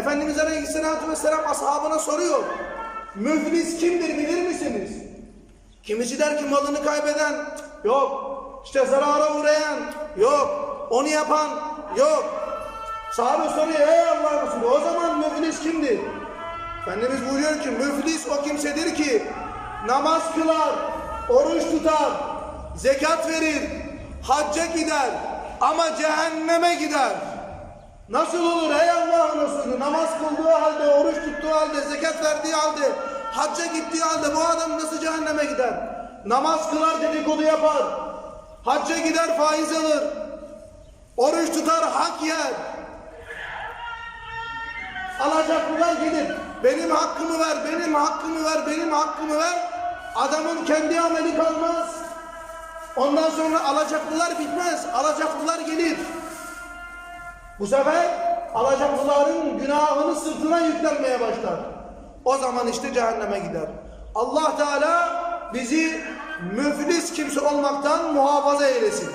Efendimiz Aleyhisselatü Vesselam ashabına soruyor. Müflis kimdir bilir misiniz? Kimisi der ki malını kaybeden yok. İşte zarara uğrayan yok. Onu yapan yok. Sahabe soruyor ey Allah Resulü o zaman müflis kimdir? Efendimiz buyuruyor ki müflis o kimsedir ki namaz kılar, oruç tutar, zekat verir, hacca gider ama cehenneme gider. Nasıl olur namaz kıldığı halde, oruç tuttuğu halde, zekat verdiği halde, hacca gittiği halde bu adam nasıl cehenneme gider? Namaz kılar dedikodu yapar, hacca gider faiz alır, oruç tutar hak yer. Alacaklılar gidip benim hakkımı ver, benim hakkımı ver, benim hakkımı ver. Adamın kendi ameli kalmaz. Ondan sonra alacaklılar bitmez. Alacaklılar gelir. Bu sefer alacaklıların günahını sırtına yüklenmeye başlar. O zaman işte cehenneme gider. Allah Teala bizi müflis kimse olmaktan muhafaza eylesin.